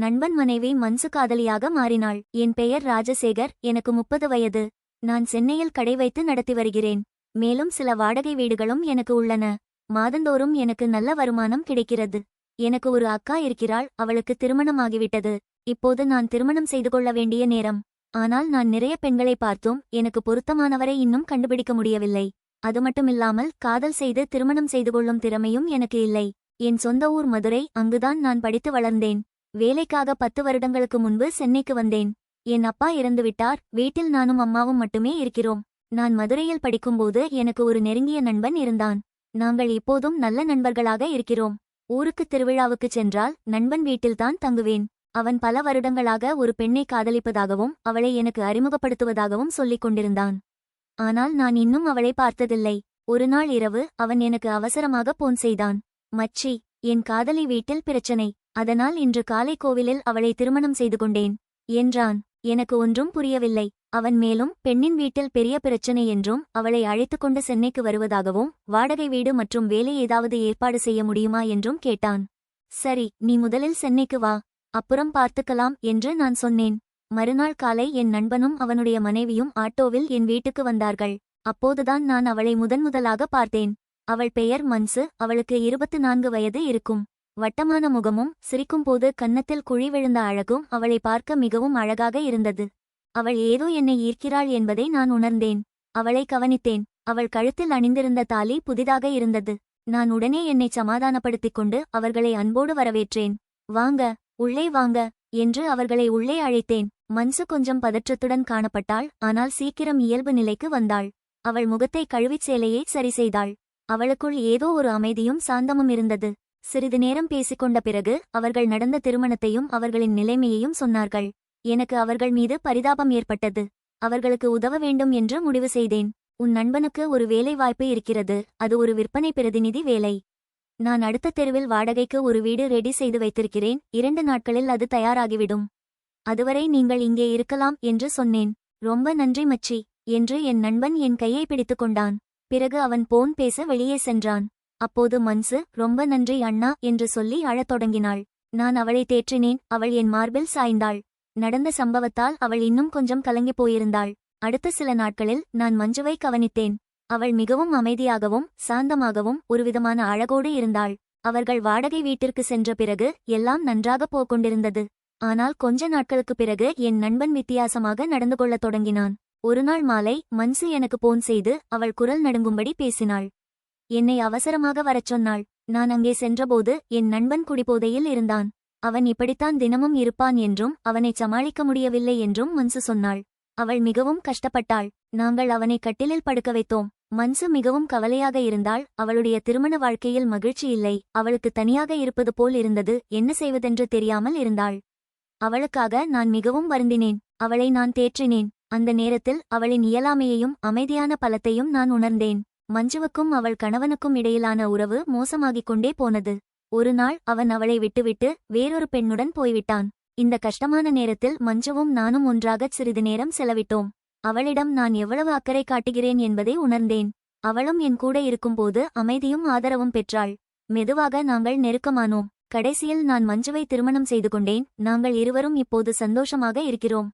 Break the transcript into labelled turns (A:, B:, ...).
A: நண்பன் மனைவி மன்சு காதலியாக மாறினாள். என் பெயர் ராஜசேகர் எனக்கு முப்பது வயது. நான் சென்னையில் கடை வைத்து நடத்தி வருகிறேன். மேலும் சில வாடகை வீடுகளும் எனக்கு உள்ளன. மாதந்தோறும் எனக்கு நல்ல வருமானம் கிடைக்கிறது. எனக்கு ஒரு அக்கா இருக்கிறாள் அவளுக்கு திருமணமாகிவிட்டது. இப்போது நான் திருமணம் செய்து கொள்ள வேண்டிய நேரம். ஆனால் நான் நிறைய பெண்களை பார்த்தும் எனக்கு பொருத்தமானவரை இன்னும் கண்டுபிடிக்க முடியவில்லை. அது மட்டுமில்லாமல் காதல் செய்து திருமணம் செய்து கொள்ளும் திறமையும் எனக்கு இல்லை. என் சொந்த ஊர் மதுரை அங்குதான் நான் படித்து வளர்ந்தேன். வேலைக்காக பத்து வருடங்களுக்கு முன்பு சென்னைக்கு வந்தேன். என் அப்பா இறந்துவிட்டார். வீட்டில் நானும் அம்மாவும் மட்டுமே இருக்கிறோம். நான் மதுரையில் படிக்கும்போது எனக்கு ஒரு நெருங்கிய நண்பன் இருந்தான். நாங்கள் இப்போதும் நல்ல நண்பர்களாக இருக்கிறோம். ஊருக்கு திருவிழாவுக்குச் சென்றால் நண்பன் வீட்டில்தான் தங்குவேன். அவன் பல வருடங்களாக ஒரு பெண்ணை காதலிப்பதாகவும் அவளை எனக்கு அறிமுகப்படுத்துவதாகவும் சொல்லிக் கொண்டிருந்தான். ஆனால் நான் இன்னும் அவளை பார்த்ததில்லை. ஒருநாள் இரவு அவன் எனக்கு அவசரமாக போன் செய்தான். மச்சி என் காதலி வீட்டில் பிரச்சனை. அதனால் இன்று காலை கோவிலில் அவளை திருமணம் செய்து கொண்டேன். என்றான். எனக்கு ஒன்றும் புரியவில்லை. அவன் மேலும் பெண்ணின் வீட்டில் பெரிய பிரச்சனை என்றும் அவளை அழைத்துக்கொண்டு சென்னைக்கு வருவதாகவும் வாடகை வீடு மற்றும் வேலை ஏதாவது ஏற்பாடு செய்ய முடியுமா என்றும் கேட்டான். சரி நீ முதலில் சென்னைக்கு வா. அப்புறம் பார்த்துக்கலாம் என்று நான் சொன்னேன். மறுநாள் காலை என் நண்பனும் அவனுடைய மனைவியும் ஆட்டோவில் என் வீட்டுக்கு வந்தார்கள். அப்போதுதான் நான் அவளை முதன்முதலாக பார்த்தேன். அவள் பெயர் மன்சு அவளுக்கு இருபத்து நான்கு வயது இருக்கும். வட்டமான முகமும் சிரிக்கும்போது கன்னத்தில் குழி விழுந்த அழகும் அவளை பார்க்க மிகவும் அழகாக இருந்தது. அவள் ஏதோ என்னை ஈர்க்கிறாள் என்பதை நான் உணர்ந்தேன். அவளை கவனித்தேன். அவள் கழுத்தில் அணிந்திருந்த தாலி புதிதாக இருந்தது. நான் உடனே என்னை சமாதானப்படுத்திக் கொண்டு அவர்களை அன்போடு வரவேற்றேன். வாங்க உள்ளே வாங்க என்று அவர்களை உள்ளே அழைத்தேன். மன்சு கொஞ்சம் பதற்றத்துடன் காணப்பட்டாள். ஆனால் சீக்கிரம் இயல்பு நிலைக்கு வந்தாள். அவள் முகத்தை கழுவிச் சேலையை சரி செய்தாள் அவளுக்குள் ஏதோ ஒரு அமைதியும் சாந்தமும் இருந்தது. சிறிது நேரம் பேசிக்கொண்ட பிறகு அவர்கள் நடந்த திருமணத்தையும் அவர்களின் நிலைமையையும் சொன்னார்கள். எனக்கு அவர்கள் மீது பரிதாபம் ஏற்பட்டது. அவர்களுக்கு உதவ வேண்டும் என்று முடிவு செய்தேன். உன் நண்பனுக்கு ஒரு வேலை வாய்ப்பு இருக்கிறது. அது ஒரு விற்பனை பிரதிநிதி வேலை. நான் அடுத்த தெருவில் வாடகைக்கு ஒரு வீடு ரெடி செய்து வைத்திருக்கிறேன். இரண்டு நாட்களில் அது தயாராகிவிடும். அதுவரை நீங்கள் இங்கே இருக்கலாம் என்று சொன்னேன். ரொம்ப நன்றி மச்சி. என்று என் நண்பன் என் கையை பிடித்துக் கொண்டான் பிறகு அவன் போன் பேச வெளியே சென்றான். அப்போது மன்சு ரொம்ப நன்றி அண்ணா என்று சொல்லி அழத் தொடங்கினாள். நான் அவளை தேற்றினேன். அவள் என் மார்பில் சாய்ந்தாள். நடந்த சம்பவத்தால் அவள் இன்னும் கொஞ்சம் கலங்கிப் போயிருந்தாள். அடுத்த சில நாட்களில் நான் மஞ்சுவை கவனித்தேன். அவள் மிகவும் அமைதியாகவும் சாந்தமாகவும் ஒருவிதமான அழகோடு இருந்தாள். அவர்கள் வாடகை வீட்டிற்கு சென்ற பிறகு எல்லாம் நன்றாக போகொண்டிருந்தது ஆனால் கொஞ்ச நாட்களுக்குப் பிறகு என் நண்பன் வித்தியாசமாக நடந்து கொள்ளத் தொடங்கினான். ஒருநாள் மாலை மன்சு எனக்கு போன் செய்து அவள் குரல் நடுங்கும்படி பேசினாள். என்னை அவசரமாக வரச் சொன்னாள். நான் அங்கே சென்றபோது என் நண்பன் குடிபோதையில் இருந்தான். அவன் இப்படித்தான் தினமும் இருப்பான் என்றும் அவனைச் சமாளிக்க முடியவில்லை என்றும் மன்சு சொன்னாள். அவள் மிகவும் கஷ்டப்பட்டாள். நாங்கள் அவனை கட்டிலில் படுக்க வைத்தோம். மன்சு மிகவும் கவலையாக இருந்தாள். அவளுடைய திருமண வாழ்க்கையில் மகிழ்ச்சி இல்லை. அவளுக்கு தனியாக இருப்பது போல் இருந்தது. என்ன செய்வதென்று தெரியாமல் இருந்தாள். அவளுக்காக நான் மிகவும் வருந்தினேன். அவளை நான் தேற்றினேன். அந்த நேரத்தில் அவளின் இயலாமையையும் அமைதியான பலத்தையும் நான் உணர்ந்தேன். மஞ்சுவுக்கும் அவள் கணவனுக்கும் இடையிலான உறவு மோசமாகிக் கொண்டே போனது. ஒரு நாள் அவன் அவளை விட்டுவிட்டு வேறொரு பெண்ணுடன் போய்விட்டான். இந்த கஷ்டமான நேரத்தில் மஞ்சுவும் நானும் ஒன்றாகச் சிறிது நேரம் செலவிட்டோம். அவளிடம் நான் எவ்வளவு அக்கறை காட்டுகிறேன் என்பதை உணர்ந்தேன். அவளும் என் கூட இருக்கும்போது அமைதியும் ஆதரவும் பெற்றாள். மெதுவாக நாங்கள் நெருக்கமானோம். கடைசியில் நான் மஞ்சுவை திருமணம் செய்து கொண்டேன். நாங்கள் இருவரும் இப்போது சந்தோஷமாக இருக்கிறோம்.